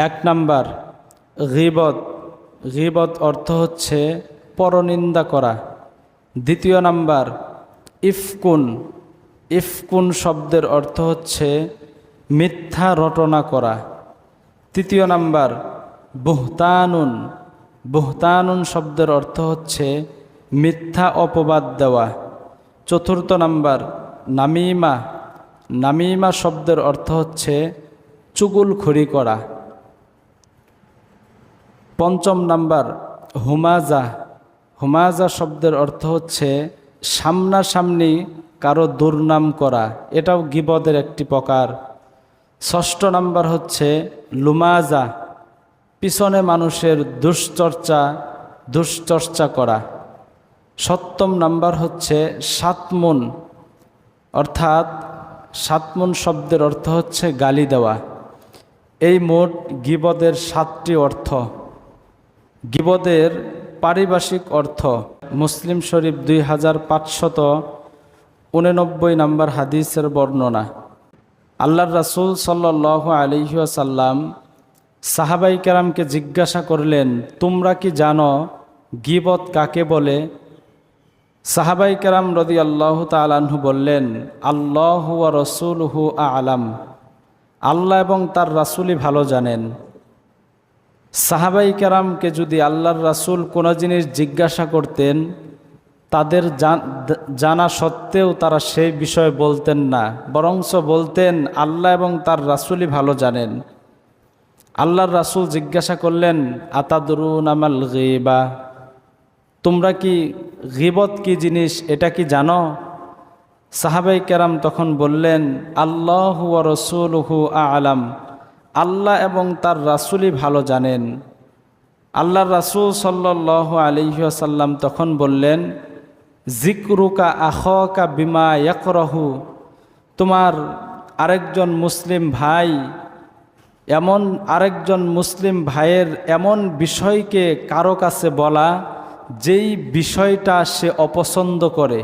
এক নাম্বার, গিবত। গিবত অর্থ হচ্ছে পরনিন্দা করা। দ্বিতীয় নাম্বার, ইফকুন। ইফকুন শব্দের অর্থ হচ্ছে মিথ্যা রটনা করা। তৃতীয় নাম্বার, বুহতানুন। বুহতানুন শব্দের অর্থ হচ্ছে মিথ্যা অপবাদ দেওয়া। চতুর্থ নাম্বার, নামিমা। নামিমা শব্দের অর্থ হচ্ছে চুগুল চুগুলখড়ি করা। পঞ্চম নাম্বার, হুমাজা। হুমাজা শব্দের অর্থ হচ্ছে সামনাসামনি কারও দুর্নাম করা। এটাও গিবদের একটি প্রকার। ষষ্ঠ নাম্বার হচ্ছে লুমাজা, পিছনে মানুষের দুশ্চর্চা দুশ্চর্চা করা। সপ্তম নাম্বার হচ্ছে সাতমুন, অর্থাৎ সাতমুন শব্দের অর্থ হচ্ছে গালি দেওয়া। এই মোট গিবদের সাতটি অর্থ। গিবদের পারিভাষিক অর্থ মুসলিম শরীফ দুই হাজার পাঁচশত উননব্বই নম্বর হাদিসের বর্ণনা। আল্লাহর রাসুল সাল্লাহ আলিহাসাল্লাম সাহাবাই কেরামকে জিজ্ঞাসা করলেন, তোমরা কি জানো গিবত কাকে বলে? সাহাবাই কেরাম রদি আল্লাহ তালাহু বললেন, আল্লাহ রসুল হু আলাম। আল্লাহ এবং তার রাসুলই ভালো জানেন। সাহাবাই কেরামকে যদি আল্লাহর রাসুল কোনো জিনিস জিজ্ঞাসা করতেন, তাদের জানা সত্ত্বেও তারা সেই বিষয়ে বলতেন না। বরংস বলতেন, আল্লাহ এবং তার রাসুলই ভালো জানেন। আল্লাহর রাসুল জিজ্ঞাসা করলেন, আতাদরুন আমাল গিবা? তোমরা কি গিবত কি জিনিস, এটা কি জানো? সাহাবাই কেরাম তখন বললেন, আল্লাহ রসুল হু আলাম। আল্লাহ এবং তার রাসুলই ভালো জানেন। আল্লাহর রাসুল সাল্লাহ আলিহাসাল্লাম তখন বললেন জিকরুকা আখকা বিমা ইয়াকরহু, তোমার আরেকজন মুসলিম ভাই এমন আরেকজন মুসলিম ভাইয়ের এমন বিষয়কে কারও কাছে বলা, যেই বিষয়টা সে অপছন্দ করে।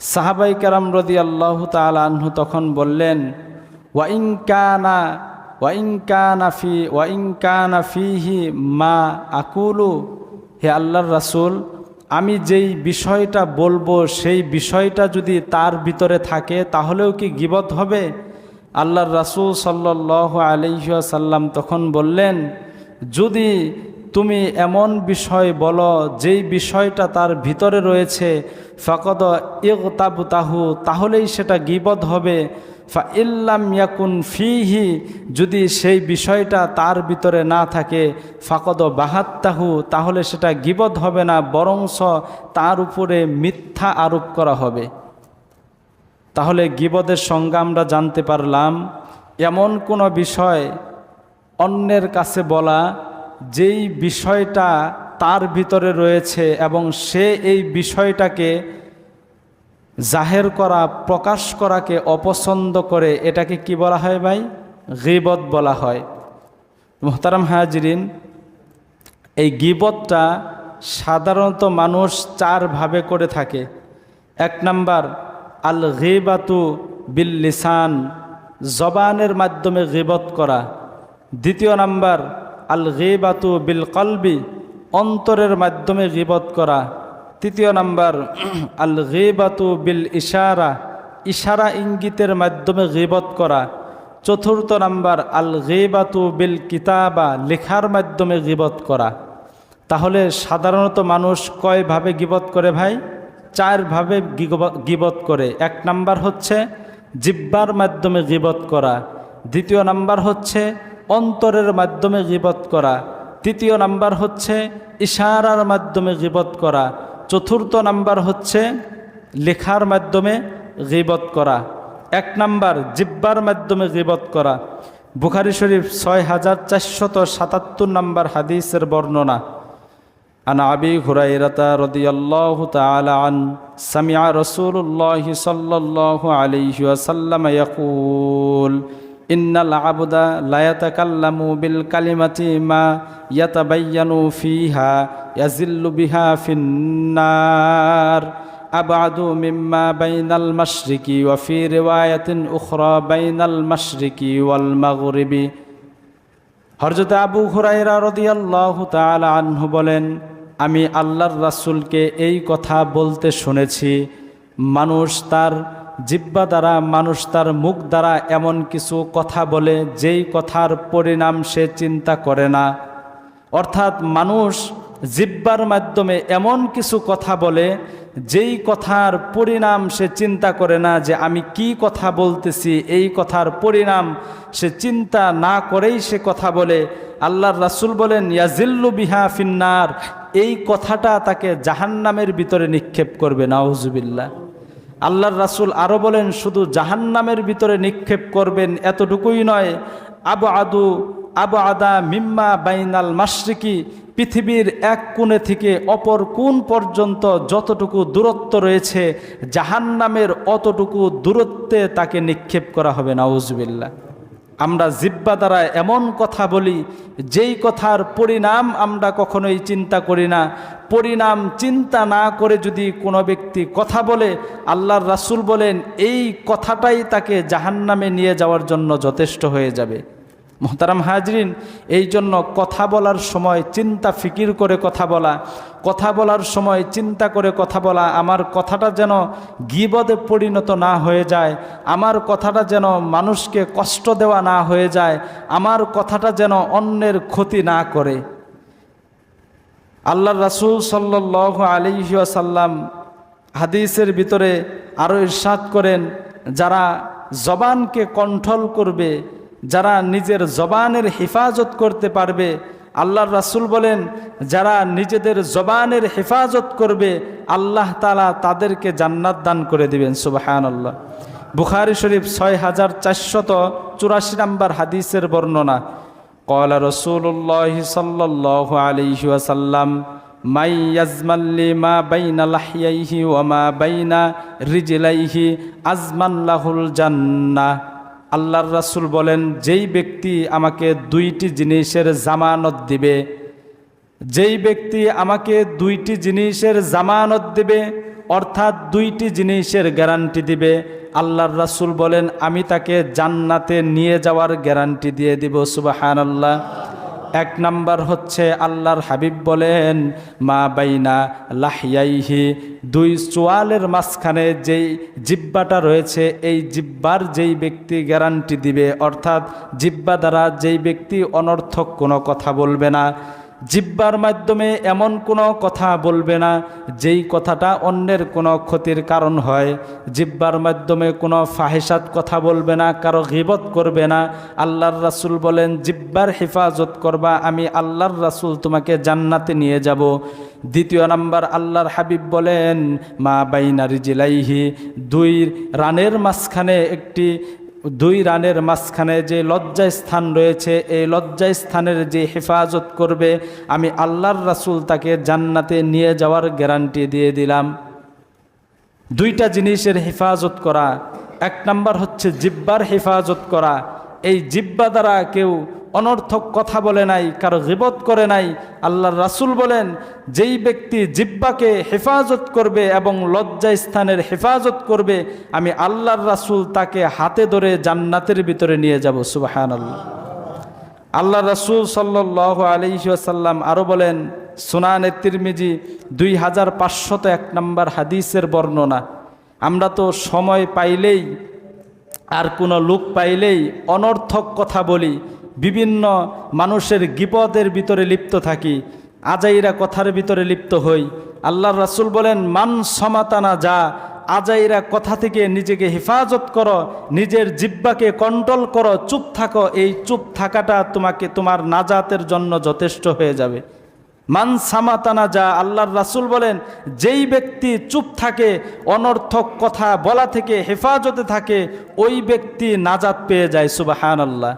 সাহাবাই কারাম রদি আল্লাহ তালহু তখন বললেন ওয়াইংকানা ফি ওয়াইংকানা ফিহি মা আকুলু হে আল্লাহর রাসুল, আমি যেই বিষয়টা বলব, সেই বিষয়টা যদি তার ভিতরে থাকে, তাহলেও কি গিবত হবে? আল্লাহর রাসুল সাল্লাহ আলহিসাল্লাম তখন বললেন, যদি তুমি এমন বিষয় বলো, যেই বিষয়টা তার ভিতরে রয়েছে, ফাকদ ইগতাবুতাহু, তাহলেই সেটা গিবদ হবে। ফা ইল্লাম ইয়াকুন ফিহি, যদি সেই বিষয়টা তার ভিতরে না থাকে, ফাকদ বাহাত্তাহু, তাহলে সেটা গিবদ হবে না, বরংস তার উপরে মিথ্যা আরোপ করা হবে। তাহলে গিবদের সংজ্ঞা আমরা জানতে পারলাম, এমন কোনো বিষয় অন্যের কাছে বলা, যেই বিষয়টা তার ভিতরে রয়েছে এবং সে এই বিষয়টাকে জাহের করা, প্রকাশ করাকে অপছন্দ করে এটাকে কি বলা হয় ভাই? গিবত বলা হয়। মোহতারাম হাজরিন, এই গিবতটা সাধারণত মানুষ চারভাবে করে থাকে। এক নাম্বার আল গিবাতু বিল লিসান জবানের মাধ্যমে গিবত করা। দ্বিতীয় নাম্বার আল গিবাতু বিল কলবি অন্তরের মাধ্যমে গিবত করা। তৃতীয় নাম্বার আল গিবাতু বিল ইশারা ইশারা ইঙ্গিতের মাধ্যমে গিবত করা। চতুর্থ নাম্বার আল গিবাতু বিল কিতাবা লেখার মাধ্যমে গিবত করা। তাহলে সাধারণত মানুষ কয়ভাবে গিবত করে ভাই? চারভাবে গিবত করে। এক নাম্বার হচ্ছে জিব্বার মাধ্যমে গিবত করা। দ্বিতীয় নাম্বার হচ্ছে অন্তরের মাধ্যমে গিবত করা। তৃতীয় নাম্বার হচ্ছে ইশারার মাধ্যমে গিবত করা। চতুর্থ নাম্বার হচ্ছে লেখার মাধ্যমে গিবত করা এক নাম্বার জিব্বার মাধ্যমে গিবত করা বুখারি শরীফ ছয় হাজার চারশত সাতাত্তর নাম্বার হাদিসের বর্ণনা عن أبي هريرة رضي الله تعالى عنه سمع رسول الله صلى الله عليه وسلم يقول ইন্নাল লায়াতা কাল্লামু বিল কালিমাতি মা ইয়াতাবাইয়ানু ফিহা ইয়াজিল্লু বিহা ফিন্নার। আবাদু মিম্মা বাইনাল মাশরিকি ওয়া ফি রিওয়ায়াতিন উখরা বাইনাল মাশরিকি ওয়াল মাগরিবি। হযরত আবু হুরায়রা রাদিয়াল্লাহু তাআলা আনহু বলেন, আমি আল্লাহর রাসূলকে এই কথা বলতে শুনেছি, মানুষ তার জিব্বা দ্বারা মানুষ তার মুখ দ্বারা এমন কিছু কথা বলে, যেই কথার পরিণাম সে চিন্তা করে না। অর্থাৎ মানুষ জিব্বার মাধ্যমে এমন কিছু কথা বলে, যেই কথার পরিণাম সে চিন্তা করে না যে আমি কি কথা বলতেছি, এই কথার পরিণাম সে চিন্তা না করেই সে কথা বলে। আল্লাহর রাসুল বলেন, ইয়াজিল্লু বিহা ফিন্নার। এই কথাটা তাকে জাহান্নামের ভিতরে নিক্ষেপ করবে, নাউজুবিল্লাহ। আল্লাহর রাসুল আরও বলেন, শুধু জাহান্নামের ভিতরে নিক্ষেপ করবেন এতটুকুই নয়। আবু আদু আবু আদা মিম্মা বাইনাল মাসরিকি পৃথিবীর এক কোণে থেকে অপর কোণ পর্যন্ত যতটুকু দূরত্ব রয়েছে, জাহান্নামের অতটুকু দূরত্বে তাকে নিক্ষেপ করা হবে। নাউজুবিল্লাহ। আমরা জিব্বা দ্বারা এমন কথা বলি, যেই কথার পরিণাম আমরা কখনোই চিন্তা করি না। পরিণাম চিন্তা না করে যদি কোনো ব্যক্তি কথা বলে, আল্লাহর রাসুল বলেন, এই কথাটাই তাকে জাহান্নামে নিয়ে যাওয়ার জন্য যথেষ্ট হয়ে যাবে। মোহতারাম হাজরিন, এই জন্য কথা বলার সময় চিন্তা ফিকির করে কথা বলা, কথা বলার সময় চিন্তা করে কথা বলা, আমার কথাটা যেন গিবদে পরিণত না হয়ে যায়, আমার কথাটা যেন মানুষকে কষ্ট দেওয়া না হয়ে যায়, আমার কথাটা যেন অন্যের ক্ষতি না করে। আল্লাহ রাসুল সাল্লাহ আলিহাসাল্লাম হাদিসের ভিতরে আরও ইরশাদ করেন, যারা জবানকে কন্ট্রোল করবে যারা নিজের জবানের হেফাজত করতে পারবে, আল্লাহর রাসূল বলেন, যারা নিজেদের জবানের হেফাজত করবে, আল্লাহ তালা তাদেরকে জান্নাত দান করে দিবেন সুবাহান আল্লাহ বুখারি শরীফ ছয় হাজার চারশত চুরাশি নম্বর হাদিসের বর্ণনা কলা রসুল্লাহ সাল্লাহ আলিহি ওয়াসাল্লাম মাই মা বাইনা মা বাইনা রিজলাইহি আজমাল্লাহুল জান্নাহ। আল্লাহর রাসুল বলেন, যেই ব্যক্তি আমাকে দুইটি জিনিসের জামানত দিবে, যেই ব্যক্তি আমাকে দুইটি জিনিসের জামানত দিবে, অর্থাৎ দুইটি জিনিসের গ্যারান্টি দিবে, আল্লাহর রাসুল বলেন, আমি তাকে জান্নাতে নিয়ে যাওয়ার গ্যারান্টি দিয়ে দিব সুবাহান আল্লাহ এক নাম্বার হচ্ছে আল্লাহর হাবিব বলেন, মা বাইনা লাহিয়াইহি। দুই চোয়ালের মাঝখানে যেই জিব্বাটা রয়েছে, এই জিব্বার যেই ব্যক্তি গ্যারান্টি দিবে, অর্থাৎ জিব্বা দ্বারা যেই ব্যক্তি অনর্থক কোনো কথা বলবে না। জিব্বার মাধ্যমে এমন কোনো কথা বলবে না, যেই কথাটা অন্যের কোনো ক্ষতির কারণ হয়। জিব্বার মাধ্যমে কোনো ফাহেসাত কথা বলবে না, কারও গিবত করবে না। আল্লাহর রাসুল বলেন, জিব্বার হেফাজত করবা, আমি আল্লাহর রাসুল তোমাকে জান্নাতে নিয়ে যাব। দ্বিতীয় নাম্বার, আল্লাহর হাবিব বলেন, মা বাইনারি জিলাইহি দুই রানের মাঝখানে একটি দুই রানের মাঝখানে যে লজ্জায় স্থান রয়েছে, এই লজ্জায় স্থানের যে হেফাজত করবে, আমি আল্লাহর রাসুল তাকে জান্নাতে নিয়ে যাওয়ার গ্যারান্টি দিয়ে দিলাম। দুইটা জিনিসের হেফাজত করা। এক নাম্বার হচ্ছে জিব্বার হেফাজত করা। এই জিব্বা দ্বারা কেউ অনর্থক কথা বলে নাই, কারও গিবত করে নাই। আল্লাহর রাসূল বলেন, যেই ব্যক্তি জিব্বাকে হেফাজত করবে এবং লজ্জা স্থানের হেফাজত করবে, আমি আল্লাহর রাসূল তাকে হাতে ধরে জান্নাতের ভিতরে নিয়ে যাব। সুবাহান আল্লাহ আল্লাহ রাসূল সাল্লাহ আলহিসাল্লাম আরও বলেন, সুনানে তিরমিজি দুই হাজার পাঁচশত এক নম্বর হাদিসের বর্ণনা, আমরা তো সময় পাইলেই আর কোনো লোক পাইলেই অনর্থক কথা বলি। বিভিন্ন মানুষের গিপদের ভিতরে লিপ্ত থাকি, আজাইরা কথার ভিতরে লিপ্ত হই। আল্লাহর রাসুল বলেন, মান সমাতানা যা, আজাইরা কথা থেকে নিজেকে হেফাজত করো, নিজের জিব্বাকে কন্ট্রোল করো, চুপ থাকো, এই চুপ থাকাটা তোমাকে, তোমার নাজাতের জন্য যথেষ্ট হয়ে যাবে। মান সামাতানা যা আল্লাহর রাসুল বলেন, যেই ব্যক্তি চুপ থাকে, অনর্থক কথা বলা থেকে হেফাজতে থাকে, ওই ব্যক্তি নাজাত পেয়ে যায় সুবাহান আল্লাহ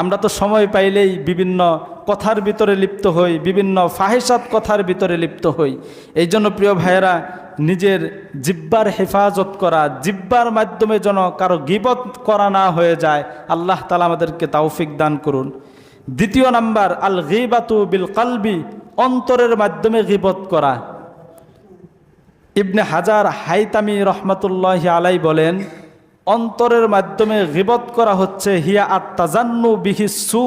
আমরা তো সময় পাইলেই বিভিন্ন কথার ভিতরে লিপ্ত হই, বিভিন্ন ফাহেসাত কথার ভিতরে লিপ্ত হই। এই জন্য প্রিয় ভাইয়েরা, নিজের জিব্বার হেফাজত করা, জিব্বার মাধ্যমে যেন কারও গিবত করা না হয়ে যায়, আল্লাহ তালা আমাদেরকে তাওফিক দান করুন। দ্বিতীয় নাম্বার আল গিবাতু বিল কালবি অন্তরের মাধ্যমে গিবত করা। ইবনে হাজার হাইতামি রহমতুল্লাহ আলাই বলেন অন্তরের মাধ্যমে গিবত করা হচ্ছে, হিয়া আত্মাজান্নু বিহিসু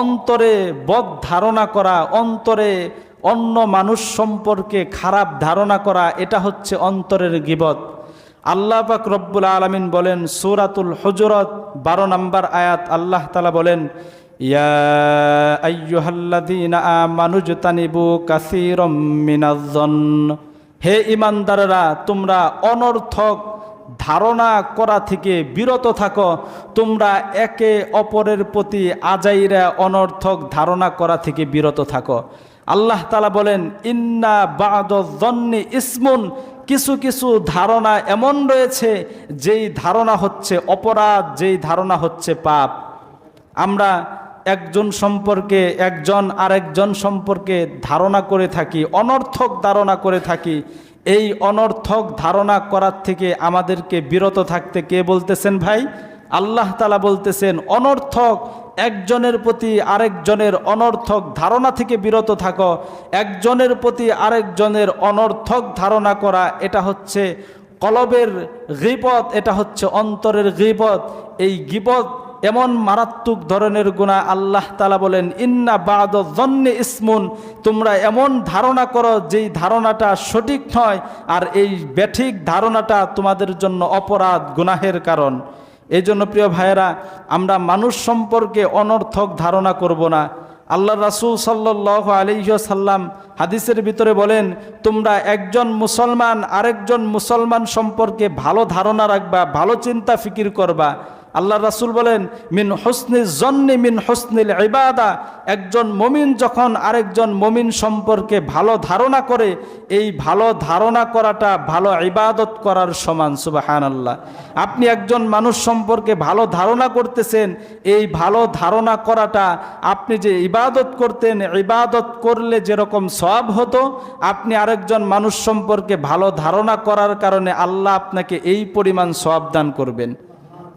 অন্তরে বদ ধারণা করা, অন্তরে অন্য মানুষ সম্পর্কে খারাপ ধারণা করা, এটা হচ্ছে অন্তরের গিবত। আল্লাহ পাক রব্বুল আলমিন বলেন, সুরাতুল হজরত, বারো নম্বর আয়াত, আল্লাহ তালা বলেন হে ইমানদাররা তোমরা অনর্থক ধারণা করা থেকে বিরত থাকো। তোমরা একে অপরের প্রতি আজাইরা অনর্থক ধারণা করা থেকে বিরত থাকো। আল্লাহ তালা বলেন, ইন্না বাদন্নি ইসমুন। কিছু কিছু ধারণা এমন রয়েছে, যেই ধারণা হচ্ছে অপরাধ, যেই ধারণা হচ্ছে পাপ। আমরা একজন সম্পর্কে একজন আরেকজন সম্পর্কে ধারণা করে থাকি, অনর্থক ধারণা করে থাকি। এই অনর্থক ধারণা করার থেকে আমাদেরকে বিরত থাকতে কে বলতেছেন ভাই? আল্লাহ তালা বলতেছেন, অনর্থক একজনের প্রতি আরেকজনের অনর্থক ধারণা থেকে বিরত থাকো। একজনের প্রতি আরেকজনের অনর্থক ধারণা করা, এটা হচ্ছে কলবের গিবত, এটা হচ্ছে অন্তরের গিবত। এই গিবত এমন মারাত্মক ধরনের গুণা আল্লাহ তালা বলেন, ইন্না বাদ জন্নে ইসমুন তোমরা এমন ধারণা করো যেই ধারণাটা সঠিক নয়, আর এই ব্যাঠিক ধারণাটা তোমাদের জন্য অপরাধ, গুনাহের কারণ। এই জন্য প্রিয় ভাইয়েরা, আমরা মানুষ সম্পর্কে অনর্থক ধারণা করব না। আল্লাহ রাসুল সাল্লাহ আলিহাসাল্লাম হাদিসের ভিতরে বলেন, তোমরা একজন মুসলমান আরেকজন মুসলমান সম্পর্কে ভালো ধারণা রাখবা, ভালো চিন্তা ফিকির করবা। আল্লাহ রাসুল বলেন, মিন হোসনি জন্নি মিন হোসনিল ইবাদা। একজন মমিন যখন আরেকজন মমিন সম্পর্কে ভালো ধারণা করে, এই ভালো ধারণা করাটা ভালো ইবাদত করার সমান সুবাহান আল্লাহ আপনি একজন মানুষ সম্পর্কে ভালো ধারণা করতেছেন, এই ভালো ধারণা করাটা, আপনি যে ইবাদত করতেন, ইবাদত করলে যেরকম সব হতো, আপনি আরেকজন মানুষ সম্পর্কে ভালো ধারণা করার কারণে আল্লাহ আপনাকে এই পরিমাণ সব দান করবেন।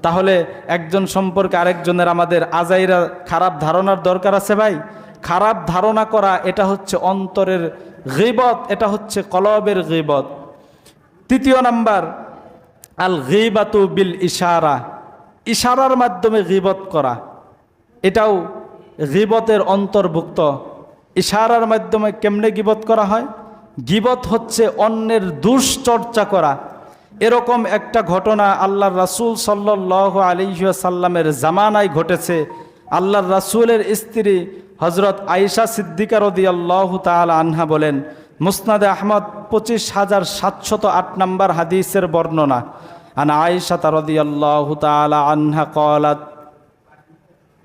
তাহলে একজন সম্পর্কে আরেকজনের আমাদের আজাইরা খারাপ ধারণার দরকার আছে ভাই? খারাপ ধারণা করা এটা হচ্ছে অন্তরের গিবত, এটা হচ্ছে কলবের গিবত। তৃতীয় নাম্বার, আল গিবাতু বিল ইশারা। ইশারার মাধ্যমে গিবত করা। এটাও গিবতের অন্তর্ভুক্ত। ইশারার মাধ্যমে কেমনে গিবত করা হয়? গিবত হচ্ছে অন্যের দুশ্চর্চা করা। এরকম একটা ঘটনা আল্লাহর রাসুল সাল্লাহ আলিহাসাল্লামের জামানায় ঘটেছে। আল্লাহর রাসুলের স্ত্রী হজরত আয়েশা সিদ্দিকা রদি আল্লাহ তাল আনহা বলেন, মুসনাদে আহমদ পঁচিশ হাজার সাতশত আট নম্বর হাদিসের বর্ণনা। আন আয়েশা তারদি আল্লাহ তালা আনহা কলাত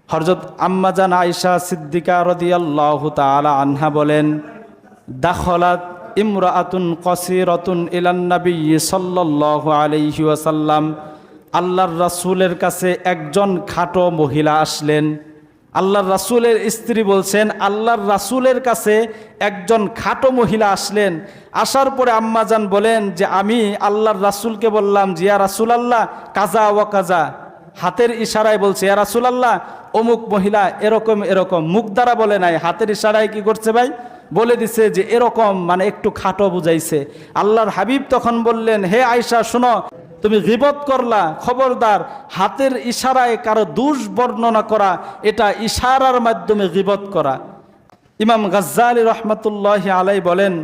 হরজত আম্মাজান আয়েশা সিদ্দিকা রদি আল্লাহ তালা আনহা বলেন, দাখলাত ইমরাতুন কসিরতুন ইলান্নবী সাল্লাহ আলহি ওয়াসাল্লাম। আল্লাহর রাসুলের কাছে একজন খাটো মহিলা আসলেন। আল্লাহর রাসুলের স্ত্রী বলছেন, আল্লাহর রাসুলের কাছে একজন খাটো মহিলা আসলেন। আসার পরে আম্মাজান বলেন যে, আমি আল্লাহর রাসুলকে বললাম জিয়া রাসুল আল্লাহ কাজা ও কাজা। হাতের ইশারায় বলছে, ইয়া রাসুল আল্লাহ অমুক মহিলা এরকম এরকম। মুখ দ্বারা বলে নাই, হাতের ইশারায় কি করছে ভাই? বলে দিছে যে এরকম মানে একটু খাটো বুঝাইছে। আল্লাহর হাবিব তখন বললেন, হে আয়সা শোনো, তুমি গিবত করলা, খবরদার, হাতের ইশারায় কারও দুষ বর্ণনা করা, এটা ইশারার মাধ্যমে গিবত করা। ইমাম গাজ্জালি রহমতুল্লাহ আলাই বলেন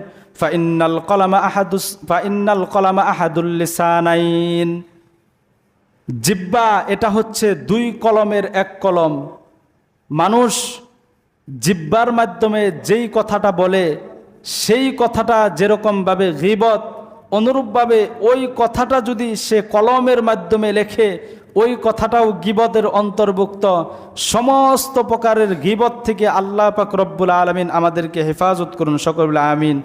ফাইনাল কলামা আহাদুস ফাইনাল কলামা আহাদুল্লিসানাইন জিব্বা, এটা হচ্ছে দুই কলমের এক কলম। মানুষ জিব্বার মাধ্যমে যেই কথাটা বলে, সেই কথাটা যেরকমভাবে গিবত, অনুরূপভাবে ওই কথাটা যদি সে কলমের মাধ্যমে লেখে, ওই কথাটাও গিবতের অন্তর্ভুক্ত। সমস্ত প্রকারের গিবত থেকে আল্লাহ পাক রব্বুল আলমিন আমাদেরকে হেফাজত করুন, সকল আমিন।